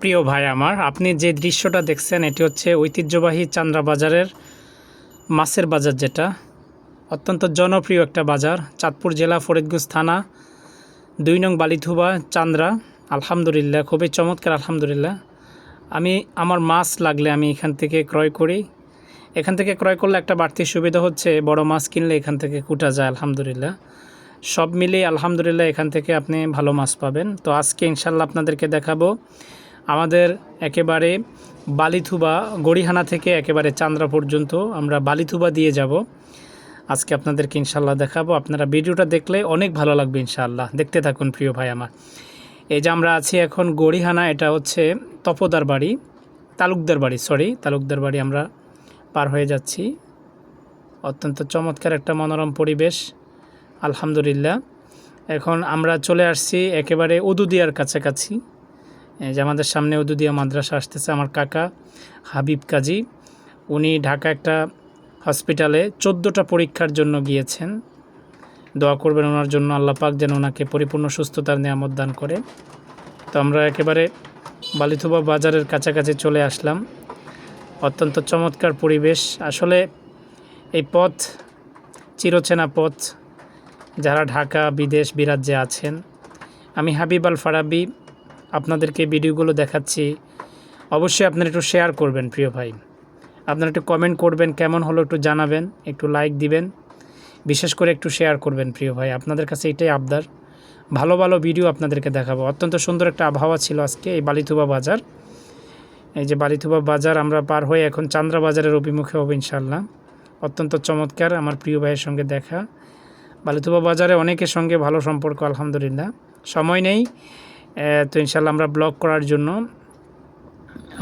প্রিয় ভাই আমার, আপনি যে দৃশ্যটা দেখছেন, এটি হচ্ছে ঐতিহ্যবাহী চান্দ্রা বাজারের মাছের বাজার যেটা। অত্যন্ত জনপ্রিয় একটা বাজার, চাঁদপুর জেলা ফরিদগঞ্জ থানা, দুই নং বালিথুবা, চান্দ্রা। আলহামদুলিল্লাহ, খুবই চমৎকার, আলহামদুলিল্লাহ। আমি, আমার মাছ লাগলে আমি এখান থেকে ক্রয় করি। এখান থেকে ক্রয় করলে একটা বাড়তি সুবিধা হচ্ছে, বড় মাছ কিনলে এখান থেকে কুটা যায়, আলহামদুলিল্লাহ। সব মিলিয়ে আলহামদুলিল্লাহ, এখান থেকে আপনি ভালো মাছ পাবেন। তো আজকে ইনশাল্লাহ আপনাদেরকে দেখাবো আমাদের একেবারে বালিথুবা, গড়িহানা থেকে একেবারে চান্দ্রা পর্যন্ত আমরা বালিথুবা দিয়ে যাব। আজকে আপনাদেরকে ইনশাল্লাহ দেখাবো। আপনারা ভিডিওটা দেখলে অনেক ভালো লাগবে ইনশাআল্লাহ। দেখতে থাকুন প্রিয় ভাই আমার। এই যে আমরা আছি এখন গড়িহানা, এটা হচ্ছে তপোদার বাড়ি, তালুকদার বাড়ি সরি তালুকদার বাড়ি আমরা পার হয়ে যাচ্ছি। অত্যন্ত চমৎকার একটা মনোরম পরিবেশ, আলহামদুলিল্লাহ। এখন আমরা চলে আসছি একেবারে উদুদিয়ার কাছাকাছি। যে আমাদের সামনে উদুদিয়া মাদ্রাসা আসতেছে, আমার কাকা হাবিব কাজী। উনি ঢাকা একটা হসপিটালে চোদ্দোটা পরীক্ষার জন্য গিয়েছেন। দোয়া করবেন ওনার জন্য, আল্লাহ পাক যেন ওনাকে পরিপূর্ণ সুস্থতার নিয়ামত দান করে। তো আমরা একেবারে বালিথুবা বাজারের কাছাকাছি চলে আসলাম। অত্যন্ত চমৎকার পরিবেশ। আসলে এই পথ চিরচেনা পথ, যারা ঢাকা বিদেশ বিরাজ্যে আছেন। আমি হাবিব আল ফারাবি আপনাদেরকে ভিডিওগুলো দেখাচ্ছি। অবশ্যই আপনারা একটু শেয়ার করবেন, প্রিয় ভাই। আপনারা একটু কমেন্ট করবেন, কেমন হলো একটু জানাবেন, একটু লাইক দিবেন। বিশেষ করে একটু শেয়ার করবেন, প্রিয় ভাই। আপনাদের কাছে এটাই আবদার। ভালো ভালো ভিডিও আপনাদেরকে দেখাবো। অত্যন্ত সুন্দর একটা আবহাওয়া ছিল আজকে এই বালিথুবা বাজার। এই যে বালিথুবা বাজার আমরা পার হয়ে এখন চান্দ্রা বাজারের অভিমুখে হব ইনশাল্লাহ অত্যন্ত চমৎকার আমার প্রিয় ভাইয়ের সঙ্গে দেখা। বালিথুবা বাজারে অনেকের সঙ্গে ভালো সম্পর্ক, আলহামদুলিল্লাহ। সময় নেই। তো ইনশাল্লাহ আমরা ব্লগ করার জন্য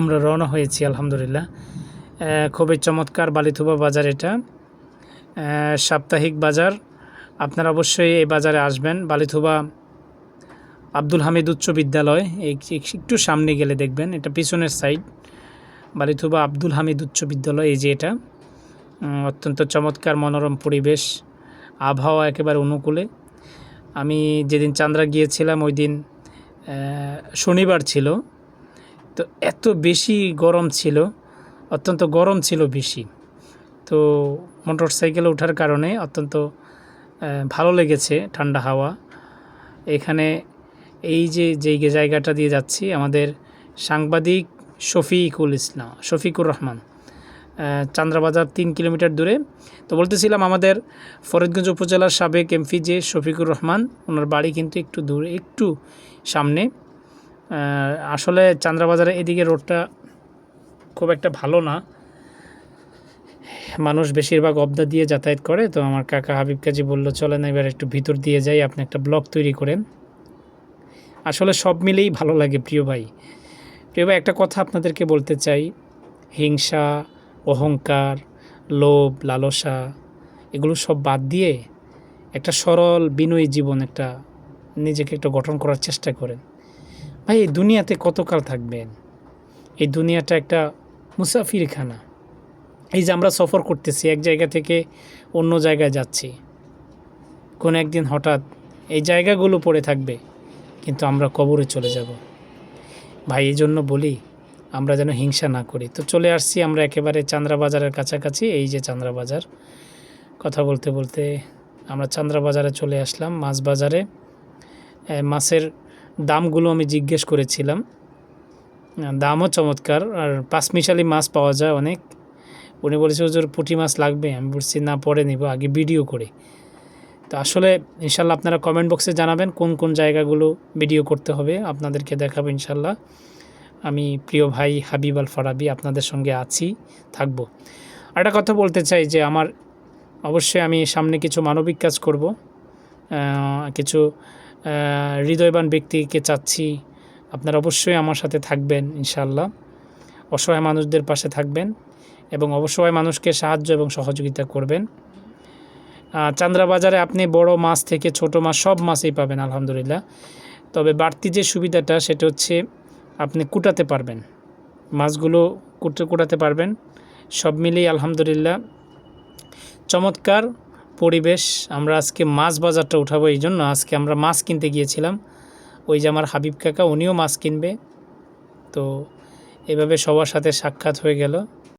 আমরা রওনা হয়েছি, আলহামদুলিল্লাহ। খুবই চমৎকার বালিথুবা বাজার এটা। সাপ্তাহিক বাজার। আপনারা অবশ্যই এই বাজারে আসবেন। বালিথুবা আব্দুল হামিদ উচ্চ বিদ্যালয়। একটু সামনে গেলে দেখবেন, এটা পিছনের সাইড। বালিথুবা আব্দুল হামিদ উচ্চ বিদ্যালয়, এই যে এটা। অত্যন্ত চমৎকার মনোরম পরিবেশ, আবহাওয়া একেবারে অনুকূলে। আমি যেদিন চান্দ্রা গিয়েছিলাম, ওই দিন শনিবার ছিল। তো এত বেশি গরম ছিল, অত্যন্ত গরম ছিল বেশি। তো মোটর সাইকেলে ওঠার কারণে অত্যন্ত ভালো লেগেছে ঠান্ডা হাওয়া। এখানে এই যে যেই জায়গাটা দিয়ে যাচ্ছি, আমাদের সাংবাদিক শফিকুল ইসলাম, শফিকুর রহমান। চান্দ্রাবাজার তিন কিলোমিটার দূরে। তো বলতেছিলাম আমাদের ফরিদগঞ্জ উপজেলার সাবেক এমপি যে শফিকুর রহমান, ওনার বাড়ি কিন্তু একটু দূরে, একটু সামনে। আসলে চান্দ্রাবাজারের এদিকে রোডটা খুব একটা ভালো না। মানুষ বেশিরভাগ অবদা দিয়ে যাতায়াত করে, তো আমার কাকা হাবিব কাজী বলল, চলেন এবার একটু ভিতর দিয়ে যাই, আপনি একটা ব্লগ তৈরি করেন। আসলে সব মিলেই ভালো লাগে প্রিয় ভাই। প্রিয় ভাই, একটা কথা আপনাদেরকে বলতে চাই, হিংসা অহংকার, লোভ, লালসা, এগুলো সব বাদ দিয়ে একটা সরল বিনয়ী জীবন, একটা নিজেকে একটা গঠন করার চেষ্টা করেন। ভাই, এই দুনিয়াতে কতকাল থাকবেন? এই দুনিয়াটা একটা মুসাফিরখানা। এই যে আমরা সফর করতেছি, এক জায়গা থেকে অন্য জায়গায় যাচ্ছি। কোনো একদিন হঠাৎ এই জায়গাগুলো পড়ে থাকবে, কিন্তু আমরা কবরে চলে যাব। ভাই, এই জন্য বলি আমরা যেন হিংসা না করি। তো চলে আসছি আমরা একেবারে চান্দ্রা বাজারের কাছাকাছি, এই যে চান্দ্রা বাজার কথা বলতে বলতে আমরা চান্দ্রা বাজারে চলে আসলাম, মাছ বাজারে। মাছের দামগুলো আমি জিজ্ঞেস করেছিলাম। দামও চমৎকার, আর পাঁচমিশালি মাছ পাওয়া যায় অনেক। উনি বলেছে, হুজুর, পুঁটি মাছ লাগবে। আমি বলছি, না, পরে নিব, আগে ভিডিও করে। তো আসলে ইনশাল্লাহ আপনারা কমেন্ট বক্সে জানাবেন কোন কোন জায়গাগুলো ভিডিও করতে হবে, আপনাদেরকে দেখাবো ইনশাল্লাহ। আমি প্রিয় ভাই হাবিব আল ফারাবি আপনাদের সঙ্গে আছি থাকব। একটা কথা বলতে চাই যে আমার অবশ্যই আমি সামনে কিছু মানবিক কাজ করব। কিছু হৃদয়বান ব্যক্তিকে চাচ্ছি আপনারা অবশ্যই আমার সাথে থাকবেন ইনশাল্লাহ অসহায় মানুষদের পাশে থাকবেন এবং অবশ্যই মানুষকে সাহায্য এবং সহযোগিতা করবেন। আহ, চান্দ্রা বাজারে আপনি বড় মাছ থেকে ছোট মাছ সব মাছই পাবেন আলহামদুলিল্লাহ। তবে বাড়তি যে সুবিধাটা সেটা হচ্ছে আপনি কুটাতে পারবেন। মাছগুলো কুটে কুটাতে পারবেন। সব মিলিয়ে আলহামদুলিল্লাহ চমৎকার পরিবেশ আমরা আজকে মাছ বাজারটা উঠাবো এই জন্য। আজকে আমরা মাছ কিনতে গিয়েছিলাম। ওই যে আমার হাবিব কাকা, উনিও মাছ কিনবে। তো এভাবে সবার সাথে সাক্ষাৎ হয়ে গেল।